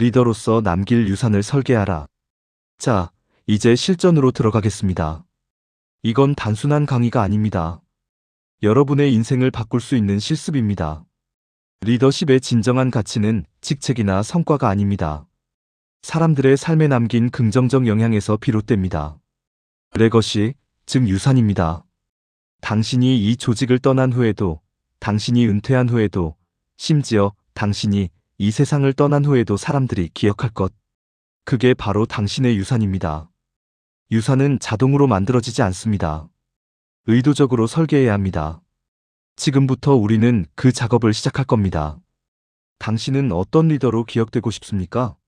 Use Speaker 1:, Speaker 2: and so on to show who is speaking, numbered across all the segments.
Speaker 1: 리더로서 남길 유산을 설계하라. 자, 이제 실전으로 들어가겠습니다. 이건 단순한 강의가 아닙니다. 여러분의 인생을 바꿀 수 있는 실습입니다. 리더십의 진정한 가치는 직책이나 성과가 아닙니다. 사람들의 삶에 남긴 긍정적 영향에서 비롯됩니다. 레거시, 즉 유산입니다. 당신이 이 조직을 떠난 후에도, 당신이 은퇴한 후에도, 심지어 당신이 이 세상을 떠난 후에도 사람들이 기억할 것. 그게 바로 당신의 유산입니다. 유산은 자동으로 만들어지지 않습니다. 의도적으로 설계해야 합니다. 지금부터 우리는 그 작업을 시작할 겁니다. 당신은 어떤 리더로 기억되고 싶습니까?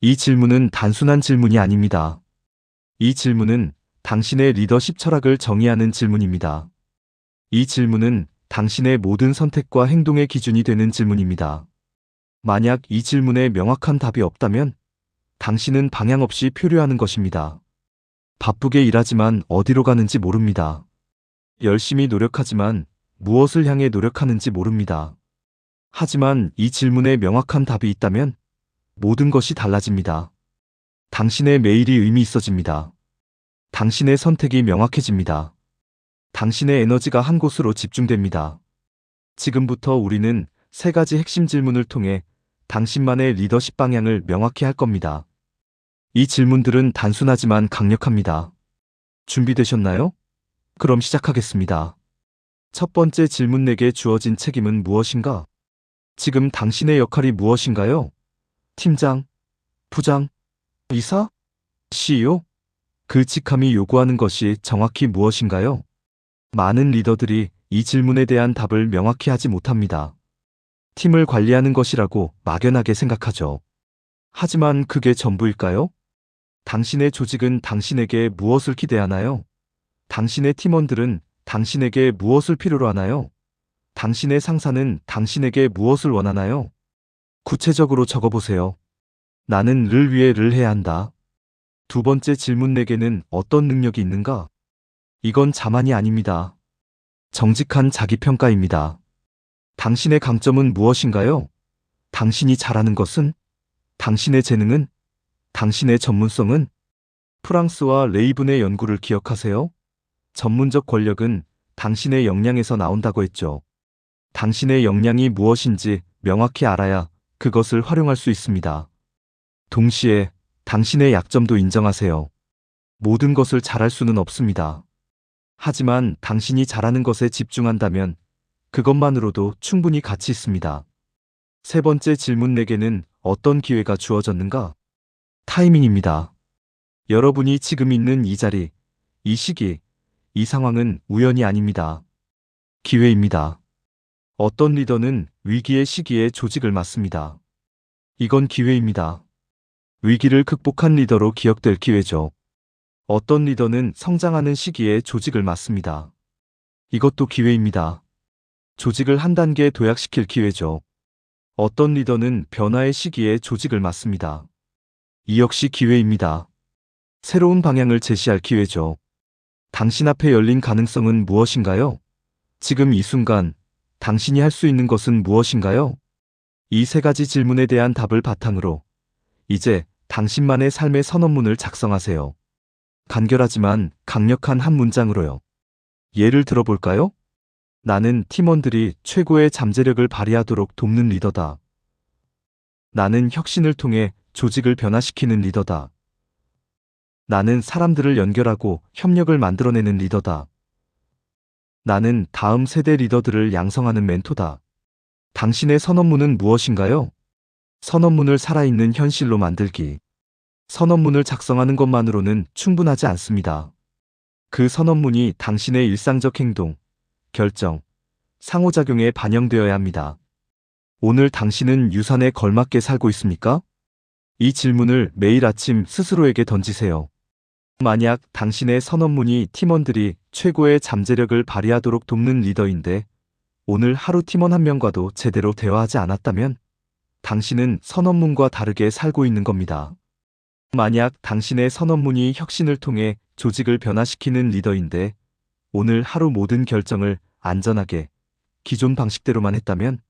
Speaker 1: 이 질문은 단순한 질문이 아닙니다. 이 질문은 당신의 리더십 철학을 정의하는 질문입니다. 이 질문은 당신의 모든 선택과 행동의 기준이 되는 질문입니다. 만약 이 질문에 명확한 답이 없다면 당신은 방향 없이 표류하는 것입니다. 바쁘게 일하지만 어디로 가는지 모릅니다. 열심히 노력하지만 무엇을 향해 노력하는지 모릅니다. 하지만 이 질문에 명확한 답이 있다면 모든 것이 달라집니다. 당신의 매일이 의미 있어집니다. 당신의 선택이 명확해집니다. 당신의 에너지가 한 곳으로 집중됩니다. 지금부터 우리는 세 가지 핵심 질문을 통해 당신만의 리더십 방향을 명확히 할 겁니다. 이 질문들은 단순하지만 강력합니다. 준비되셨나요? 그럼 시작하겠습니다. 첫 번째 질문 내게 주어진 책임은 무엇인가? 지금 당신의 역할이 무엇인가요? 팀장, 부장, 이사, CEO? 그 직함이 요구하는 것이 정확히 무엇인가요? 많은 리더들이 이 질문에 대한 답을 명확히 하지 못합니다. 팀을 관리하는 것이라고 막연하게 생각하죠. 하지만 그게 전부일까요? 당신의 조직은 당신에게 무엇을 기대하나요? 당신의 팀원들은 당신에게 무엇을 필요로 하나요? 당신의 상사는 당신에게 무엇을 원하나요? 구체적으로 적어보세요. 나는 를 위해 를 해야 한다. 두 번째 질문 내게는 어떤 능력이 있는가? 이건 자만이 아닙니다. 정직한 자기평가입니다. 당신의 강점은 무엇인가요? 당신이 잘하는 것은? 당신의 재능은? 당신의 전문성은? 프랑스와 레이븐의 연구를 기억하세요? 전문적 권력은 당신의 역량에서 나온다고 했죠. 당신의 역량이 무엇인지 명확히 알아야 그것을 활용할 수 있습니다. 동시에 당신의 약점도 인정하세요. 모든 것을 잘할 수는 없습니다. 하지만 당신이 잘하는 것에 집중한다면 그것만으로도 충분히 가치 있습니다. 세 번째 질문 내게는 어떤 기회가 주어졌는가? 타이밍입니다. 여러분이 지금 있는 이 자리, 이 시기, 이 상황은 우연이 아닙니다. 기회입니다. 어떤 리더는 위기의 시기에 조직을 맡습니다. 이건 기회입니다. 위기를 극복한 리더로 기억될 기회죠. 어떤 리더는 성장하는 시기에 조직을 맡습니다. 이것도 기회입니다. 조직을 한 단계 도약시킬 기회죠. 어떤 리더는 변화의 시기에 조직을 맡습니다. 이 역시 기회입니다. 새로운 방향을 제시할 기회죠. 당신 앞에 열린 가능성은 무엇인가요? 지금 이 순간 당신이 할 수 있는 것은 무엇인가요? 이 세 가지 질문에 대한 답을 바탕으로 이제 당신만의 삶의 선언문을 작성하세요. 간결하지만 강력한 한 문장으로요. 예를 들어볼까요? 나는 팀원들이 최고의 잠재력을 발휘하도록 돕는 리더다. 나는 혁신을 통해 조직을 변화시키는 리더다. 나는 사람들을 연결하고 협력을 만들어내는 리더다. 나는 다음 세대 리더들을 양성하는 멘토다. 당신의 선언문은 무엇인가요? 선언문을 살아있는 현실로 만들기. 선언문을 작성하는 것만으로는 충분하지 않습니다. 그 선언문이 당신의 일상적 행동, 결정, 상호작용에 반영되어야 합니다. 오늘 당신은 유산에 걸맞게 살고 있습니까? 이 질문을 매일 아침 스스로에게 던지세요. 만약 당신의 선언문이 팀원들이 최고의 잠재력을 발휘하도록 돕는 리더인데 오늘 하루 팀원 한 명과도 제대로 대화하지 않았다면 당신은 선언문과 다르게 살고 있는 겁니다. 만약 당신의 선언문이 혁신을 통해 조직을 변화시키는 리더인데 오늘 하루 모든 결정을 안전하게 기존 방식대로만 했다면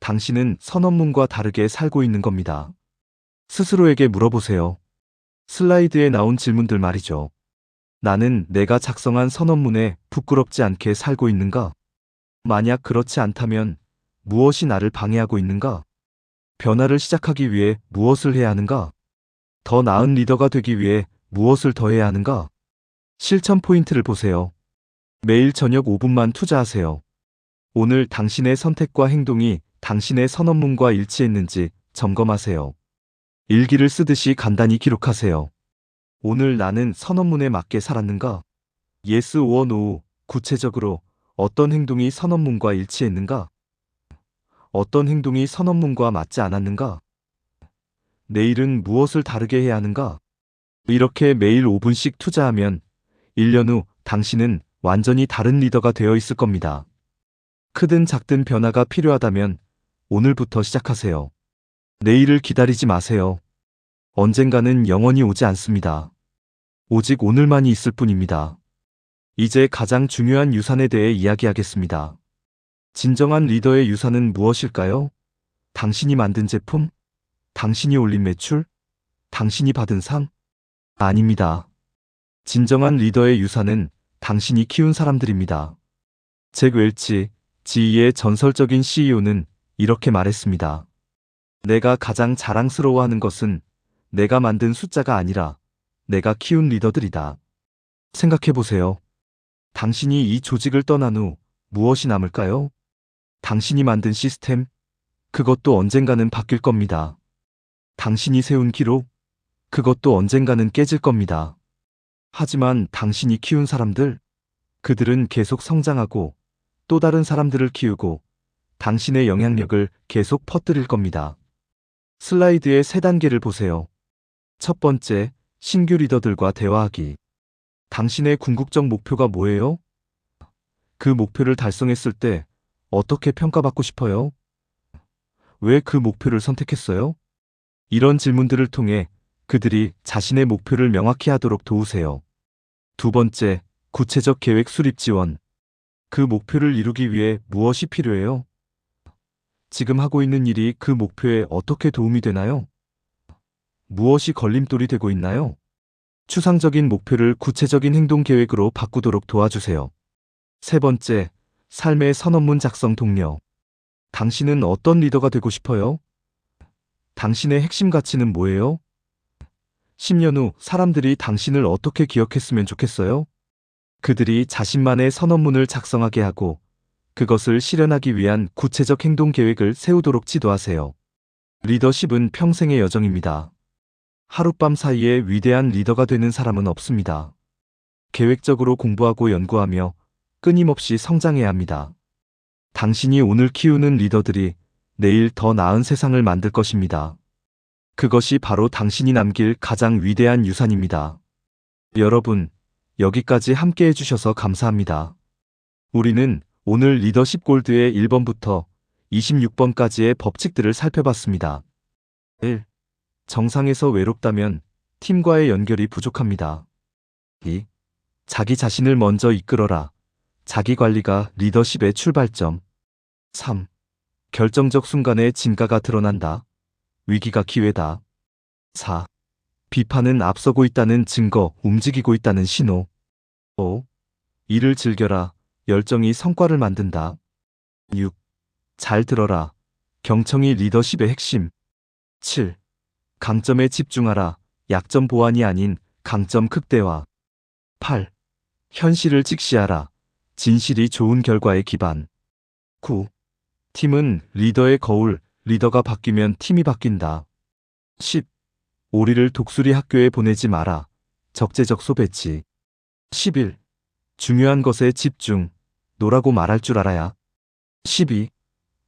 Speaker 1: 당신은 선언문과 다르게 살고 있는 겁니다. 스스로에게 물어보세요. 슬라이드에 나온 질문들 말이죠. 나는 내가 작성한 선언문에 부끄럽지 않게 살고 있는가? 만약 그렇지 않다면 무엇이 나를 방해하고 있는가? 변화를 시작하기 위해 무엇을 해야 하는가? 더 나은 리더가 되기 위해 무엇을 더 해야 하는가? 실천 포인트를 보세요. 매일 저녁 5분만 투자하세요. 오늘 당신의 선택과 행동이 당신의 선언문과 일치했는지 점검하세요. 일기를 쓰듯이 간단히 기록하세요. 오늘 나는 선언문에 맞게 살았는가? yes or no. 구체적으로 어떤 행동이 선언문과 일치했는가? 어떤 행동이 선언문과 맞지 않았는가? 내일은 무엇을 다르게 해야 하는가? 이렇게 매일 5분씩 투자하면 1년 후 당신은 완전히 다른 리더가 되어 있을 겁니다. 크든 작든 변화가 필요하다면 오늘부터 시작하세요. 내일을 기다리지 마세요. 언젠가는 영원히 오지 않습니다. 오직 오늘만이 있을 뿐입니다. 이제 가장 중요한 유산에 대해 이야기하겠습니다. 진정한 리더의 유산은 무엇일까요? 당신이 만든 제품? 당신이 올린 매출? 당신이 받은 상? 아닙니다. 진정한 리더의 유산은 당신이 키운 사람들입니다. 잭 웰치, 지이의 전설적인 CEO는 이렇게 말했습니다. 내가 가장 자랑스러워하는 것은 내가 만든 숫자가 아니라 내가 키운 리더들이다. 생각해 보세요. 당신이 이 조직을 떠난 후 무엇이 남을까요? 당신이 만든 시스템? 그것도 언젠가는 바뀔 겁니다. 당신이 세운 기록? 그것도 언젠가는 깨질 겁니다. 하지만 당신이 키운 사람들? 그들은 계속 성장하고 또 다른 사람들을 키우고 당신의 영향력을 계속 퍼뜨릴 겁니다. 슬라이드의 세 단계를 보세요. 첫 번째, 신규 리더들과 대화하기. 당신의 궁극적 목표가 뭐예요? 그 목표를 달성했을 때 어떻게 평가받고 싶어요? 왜 그 목표를 선택했어요? 이런 질문들을 통해 그들이 자신의 목표를 명확히 하도록 도우세요. 두 번째, 구체적 계획 수립 지원. 그 목표를 이루기 위해 무엇이 필요해요? 지금 하고 있는 일이 그 목표에 어떻게 도움이 되나요? 무엇이 걸림돌이 되고 있나요? 추상적인 목표를 구체적인 행동 계획으로 바꾸도록 도와주세요. 세 번째, 삶의 선언문 작성 동료. 당신은 어떤 리더가 되고 싶어요? 당신의 핵심 가치는 뭐예요? 10년 후 사람들이 당신을 어떻게 기억했으면 좋겠어요? 그들이 자신만의 선언문을 작성하게 하고 그것을 실현하기 위한 구체적 행동 계획을 세우도록 지도하세요. 리더십은 평생의 여정입니다. 하룻밤 사이에 위대한 리더가 되는 사람은 없습니다. 계획적으로 공부하고 연구하며 끊임없이 성장해야 합니다. 당신이 오늘 키우는 리더들이 내일 더 나은 세상을 만들 것입니다. 그것이 바로 당신이 남길 가장 위대한 유산입니다. 여러분, 여기까지 함께 해주셔서 감사합니다. 우리는 오늘 리더십 골드의 1번부터 26번까지의 법칙들을 살펴봤습니다. 1. 정상에서 외롭다면 팀과의 연결이 부족합니다. 2. 자기 자신을 먼저 이끌어라. 자기 관리가 리더십의 출발점. 3. 결정적 순간에 진가가 드러난다. 위기가 기회다. 4. 비판은 앞서고 있다는 증거, 움직이고 있다는 신호. 5. 일을 즐겨라. 열정이 성과를 만든다. 6. 잘 들어라. 경청이 리더십의 핵심. 7. 강점에 집중하라. 약점 보완이 아닌 강점 극대화. 8. 현실을 직시하라. 진실이 좋은 결과의 기반. 9. 팀은 리더의 거울, 리더가 바뀌면 팀이 바뀐다. 10. 오리를 독수리 학교에 보내지 마라. 적재적소 배치. 11. 중요한 것에 집중. 노라고 말할 줄 알아야. 12.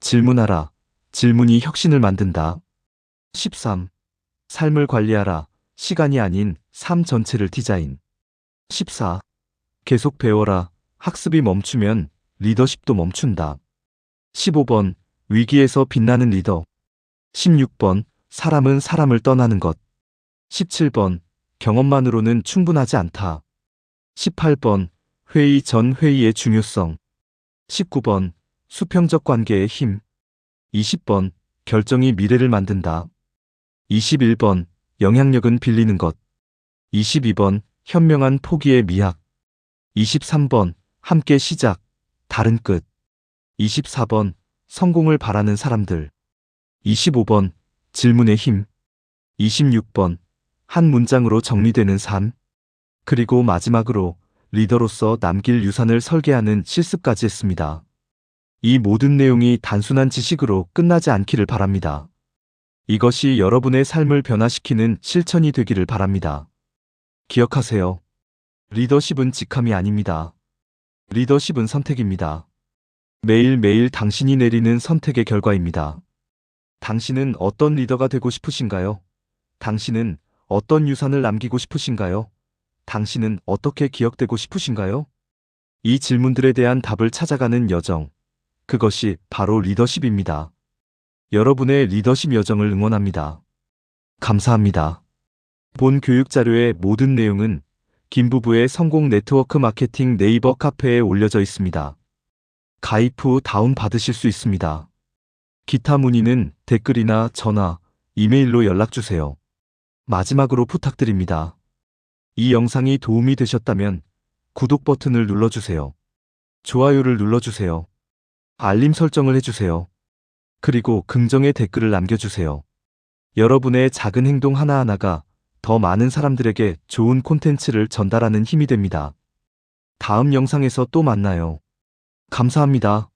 Speaker 1: 질문하라. 질문이 혁신을 만든다. 13. 삶을 관리하라. 시간이 아닌 삶 전체를 디자인. 14. 계속 배워라. 학습이 멈추면 리더십도 멈춘다. 15번 위기에서 빛나는 리더. 16번 사람은 사람을 떠나는 것. 17번 경험만으로는 충분하지 않다. 18번 회의 전 회의의 중요성. 19번 수평적 관계의 힘. 20번 결정이 미래를 만든다. 21번 영향력은 빌리는 것 22번 현명한 포기의 미학 23번 함께 시작 다른 끝 24번 성공을 바라는 사람들 25번 질문의 힘 26번 한 문장으로 정리되는 삶 그리고 마지막으로 리더로서 남길 유산을 설계하는 실습까지 했습니다. 이 모든 내용이 단순한 지식으로 끝나지 않기를 바랍니다. 이것이 여러분의 삶을 변화시키는 실천이 되기를 바랍니다. 기억하세요. 리더십은 직함이 아닙니다. 리더십은 선택입니다. 매일매일 당신이 내리는 선택의 결과입니다. 당신은 어떤 리더가 되고 싶으신가요? 당신은 어떤 유산을 남기고 싶으신가요? 당신은 어떻게 기억되고 싶으신가요? 이 질문들에 대한 답을 찾아가는 여정. 그것이 바로 리더십입니다. 여러분의 리더십 여정을 응원합니다. 감사합니다. 본 교육 자료의 모든 내용은 김부부의 성공 네트워크 마케팅 네이버 카페에 올려져 있습니다. 가입 후 다운 받으실 수 있습니다. 기타 문의는 댓글이나 전화, 이메일로 연락주세요. 마지막으로 부탁드립니다. 이 영상이 도움이 되셨다면 구독 버튼을 눌러주세요. 좋아요를 눌러주세요. 알림 설정을 해주세요. 그리고 긍정의 댓글을 남겨주세요. 여러분의 작은 행동 하나하나가 더 많은 사람들에게 좋은 콘텐츠를 전달하는 힘이 됩니다. 다음 영상에서 또 만나요. 감사합니다.